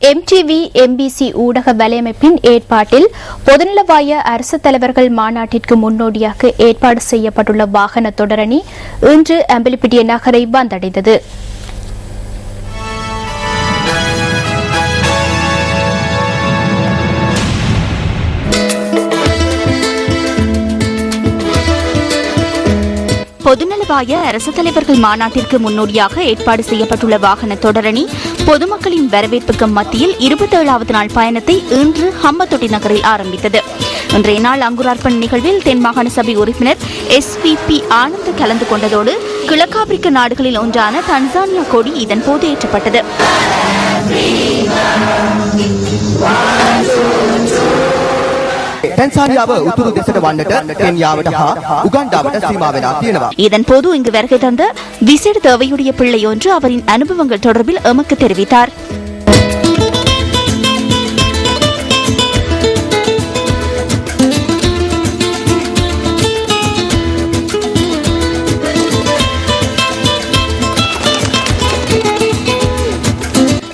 MTV MBC ஊடக வலையமைப்பின் ஏற்பாட்டில் பொதுநலவாய அரசு தலைவர்கள் மாநாட்டிற்கு முன்னோடியாக ஏற்பாடு செய்யப்பட்டுள்ள வாகன தொடரணி இன்று அம்பலிப்பிட்டிய நகரை வந்தடைந்தது. பொதுநலவாய அரசு தலைவர்கள் மாநாட்டிற்கு முன்னோடியாக ஏற்பாடு செய்யப்பட்டுள்ள வாகன தொடரணி பொதுமக்களின் வரவேற்புக்கு மத்தியில் இருபத்தேழாவது நாள் பயணத்தை இன்று ஹம்மத்தொட்டி நகரில் ஆரம்பித்தது. இன்றைய நாள் அங்குரார்ப்பண நிகழ்வில் தென் மாகாண சபை உறுப்பினர் எஸ் பி பி ஆனந்த் கலந்து கொண்டதோடு கிழக்காப்பிரிக்க நாடுகளில் ஒன்றான தன்சானியா கொடி இதன்போது ஏற்றப்பட்டது. ටැන්සානියාව උතුරු දෙසට වන්නට කෙන්යාවට හා උගන්ඩාවට සීමා වෙලා තියෙනවා. இதன்போது இங்கு வருகை தந்த விசேட தேவையுடைய பிள்ளை ஒன்று அவரின் அனுபவங்கள் தொடர்பில் எமக்கு தெரிவித்தார்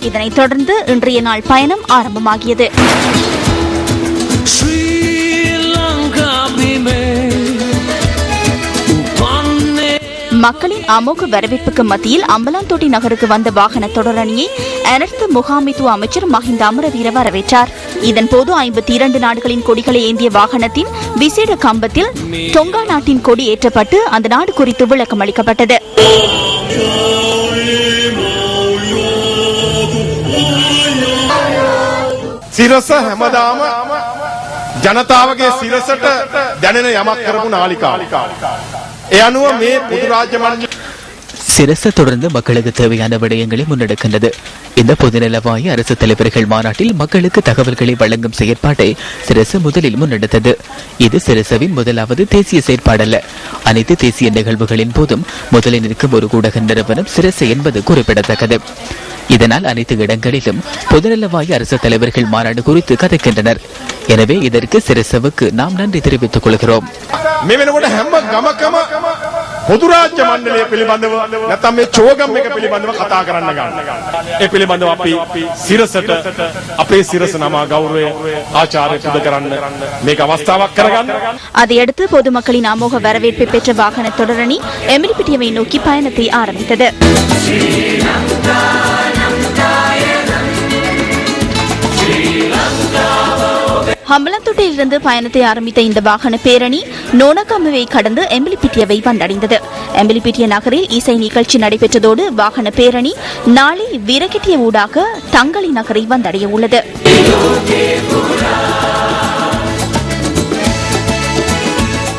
இதனைத் தொடர்ந்து இன்றைய நாள் பயணம் ஆரம்பமாகியது மக்களின் அமோக வரவேற்புக்கு மத்தியில் அம்பலாந்தோட்டி நகருக்கு வந்த வாகன தொடரணியை அனர்த்த முகாமித்துவ அமைச்சர் மஹிந்த அமரவீர வரவேற்றார். இதன்போது ஐம்பத்தி இரண்டு நாடுகளின் கொடிகளை ஏந்திய வாகனத்தின் விசேட கம்பத்தில் தொங்கா நாட்டின் கொடி ஏற்றப்பட்டு அந்த நாடு குறித்து விளக்கம் அளிக்கப்பட்டது. சிரச ජනතාවගේ සිරසට දැනෙන යමක් කරපු නාලිකාව. ඒ අනුව මේ පොදු රාජ්‍ය මණ්ඩල சிரச தொடர்ந்து மக்களுக்கு தேவையான விடயங்களை முன்னெடுக்கின்றது இந்த பொதுநலவாய அரசு தலைவர்கள் மாநாட்டில் மக்களுக்கு தகவல்களை வழங்கும் செயற்பாட்டை சிரச முதலில் முன்னெடுத்தது இது சிரசவின் முதலாவது தேசிய செயற்பாடல்ல அனைத்து தேசிய நிகழ்வுகளின் போதும் முதலில் நிற்கும் ஒரு ஊடக நிறுவனம் சிரச என்பது குறிப்பிடத்தக்கது இதனால் அனைத்து இடங்களிலும் பொதுநலவாய அரசு தலைவர்கள் மாநாடு குறித்து கதைக்கின்றனர் எனவே இதற்கு சிரசவுக்கு நாம் நன்றி தெரிவித்துக் கொள்கிறோம் මේ වෙනකොට හැම ගමකම පොදු රාජ්‍ය මණ්ඩලය පිළිබඳව නැත්නම් මේ චෝගම් එක පිළිබඳව කතා කරන්න ගන්න. ඒ පිළිබඳව අපි සිරසට අපේ සිරස නමා ගෞරවය ආචාර්ය පුද කරන්න මේක අවස්ථාවක් කරගන්න. அதையடுத்து பொதுமக்களின் அமோக வரவேற்பை பெற்ற வாகன தொடரணி எமிலிப்பிட்டியவை நோக்கி பயணத்தை ஆரம்பித்தது ஹம்பலத்தொட்டிலிருந்து பயணத்தை ஆரம்பித்த இந்த வாகன பேரணி நோனகமுவை கடந்து எம்பிலிப்பிட்டியவை வந்தடைந்தது. எம்பிலிப்பிட்டிய நகரில் இசை நிகழ்ச்சி நடைபெற்றதோடு வாகன பேரணி நாளை வீரகெட்டிய ஊடாக தங்களி நகரை வந்தடைய உள்ளது